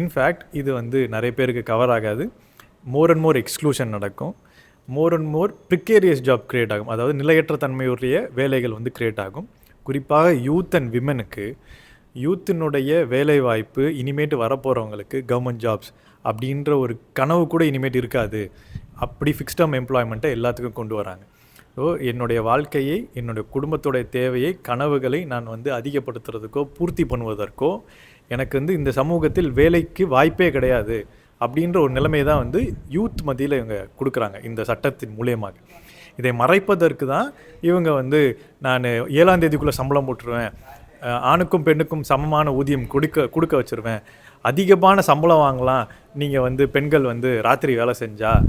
In fact இது வந்து நிறைய பேருக்கு கவர் ஆகாது. மோர் அண்ட் மோர் எக்ஸ்க்ளூஷன் நடக்கும். More and more precarious job create ஆகும். அதாவது நிலையற்ற தன்மையுடைய வேலைகள் வந்து க்ரியேட் ஆகும். குறிப்பாக யூத் அண்ட் விமனுக்கு யூத்தினுடைய வேலை வாய்ப்பு இனிமேட்டு வரப்போகிறவங்களுக்கு கவர்மெண்ட் ஜாப்ஸ் அப்படின்ற ஒரு கனவு கூட இனிமேட்டு இருக்காது. அப்படி ஃபிக்ஸ்டம் எம்ப்ளாய்மெண்ட்டை எல்லாத்துக்கும் கொண்டு வராங்க. ஸோ என்னுடைய வாழ்க்கையை என்னுடைய குடும்பத்துடைய தேவையை கனவுகளை நான் வந்து அதிகப்படுத்துறதுக்கோ பூர்த்தி பண்ணுவதற்கோ எனக்கு வந்து இந்த சமூகத்தில் வேலைக்கு வாய்ப்பே கிடையாது அப்படின்ற ஒரு நிலைமை தான் வந்து யூத் மத்தியில் இவங்க கொடுக்குறாங்க இந்த சட்டத்தின் மூலியமாக. இதை மறைப்பதற்கு தான் இவங்க வந்து நான் ஏழாம் தேதிக்குள்ளே சம்பளம் போட்டுருவேன். ஆணுக்கும் பெண்ணுக்கும் சமமான ஊதியம் கொடுக்க கொடுக்க வச்சுருவேன். அதிகமான சம்பளம் வாங்கலாம். நீங்கள் வந்து பெண்கள் வந்து ராத்திரி வேலை செஞ்சால்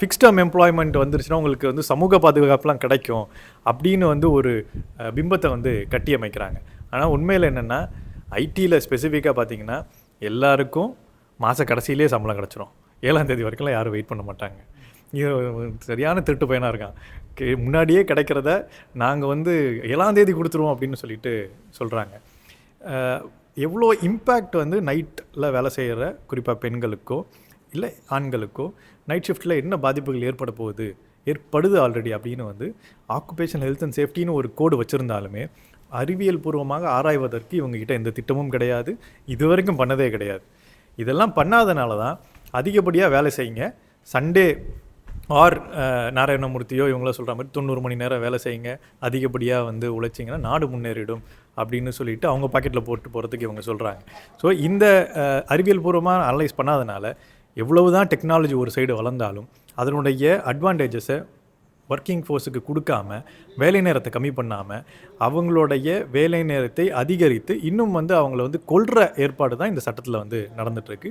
ஃபிக்ஸ்டம் எம்ப்ளாய்மெண்ட் வந்துருச்சுன்னா உங்களுக்கு வந்து சமூக பாதுகாப்புலாம் கிடைக்கும் அப்படின்னு வந்து ஒரு பிம்பத்தை வந்து கட்டி அமைக்கிறாங்க ஆனால் உண்மையில் என்னென்னா ஐடியில் ஸ்பெசிஃபிக்காக பார்த்தீங்கன்னா எல்லாருக்கும் மாத கடைசியிலே சம்பளம் கிடச்சிரும். ஏழாம் தேதி வரைக்கும்லாம் யாரும் வெயிட் பண்ண மாட்டாங்க. இது சரியான திருட்டு பையனாக இருக்கான். முன்னாடியே கிடைக்கிறத நாங்கள் வந்து ஏழாம் தேதி கொடுத்துருவோம் அப்படின்னு சொல்லிட்டு சொல்கிறாங்க எவ்வளோ இம்பேக்ட் வந்து நைட்டில் வேலை செய்கிற குறிப்பாக பெண்களுக்கோ இல்லை ஆண்களுக்கோ நைட் ஷிஃப்ட்டில் என்ன பாதிப்புகள் ஏற்பட போகுது ஏற்படுது ஆல்ரெடி அப்படின்னு வந்து ஆக்குபேஷன் ஹெல்த் அண்ட் சேஃப்டின்னு ஒரு கோடு வச்சுருந்தாலுமே அறிவியல் பூர்வமாக ஆராய்வதற்கு இவங்ககிட்ட எந்த திட்டமும் கிடையாது. இது வரைக்கும் பண்ணதே கிடையாது. இதெல்லாம் பண்ணாதனால தான் அதிகப்படியாக வேலை செய்யுங்க. சண்டே ஆர் நாராயணமூர்த்தியோ இவங்கள சொல்கிற மாதிரி தொண்ணூறு மணி நேரம் வேலை செய்யுங்க. அதிகப்படியாக வந்து உழைச்சிங்கன்னா நாடு முன்னேறிடும் அப்படின்னு சொல்லிட்டு அவங்க பாக்கெட்டில் போட்டு போகிறதுக்கு இவங்க சொல்கிறாங்க ஸோ இந்த அறிவியல் பூர்வமாக அனலைஸ் பண்ணாதனால எவ்வளவு தான் டெக்னாலஜி ஒரு சைடு வளர்ந்தாலும் அதனுடைய அட்வான்டேஜஸை ஒர்க்கிங் ஃபோர்ஸுக்கு கொடுக்காம வேலை நேரத்தை கம்மி பண்ணாமல் அவங்களுடைய வேலை நேரத்தை அதிகரித்து இன்னும் வந்து அவங்கள வந்து கொள்கிற ஏற்பாடு தான் இந்த சட்டத்தில் வந்து நடந்துகிட்ருக்கு